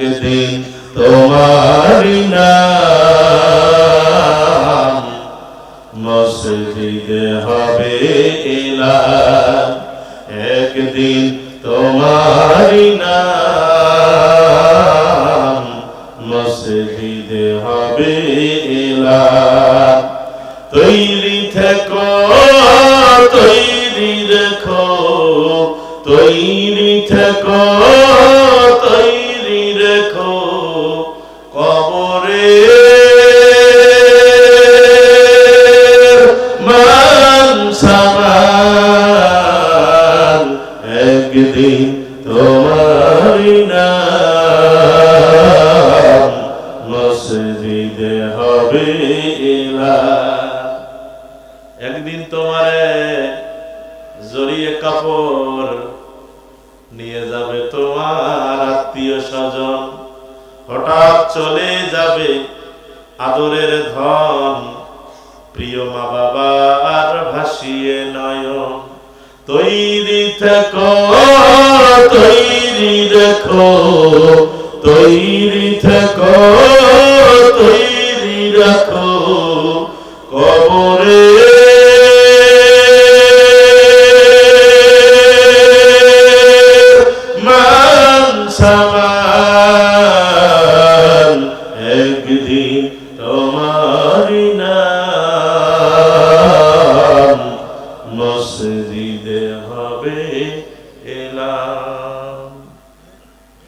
একদিন তোমারি মসজিদে হবে এলান। একদিন তোমারি নাম। মসজিদে হবে এলান। তৈরি থেকো, তৈরি রেখো। তৈরি থেকো। একদিন তোমারি কাপড় নিয়ে যাবে তোমার হঠাৎ চলে যাবে আদরের ধন। প্রিয় মা বাবা, আর ভাসিয়ে নয়ন তৈরি থেকো, তৈরি রেখো, তৈরি থেকো। একদিন তোমারি নাম মসজিদে হবে এলাম।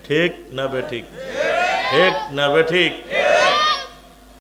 ঠিক না বে ঠিক না বে ঠিক?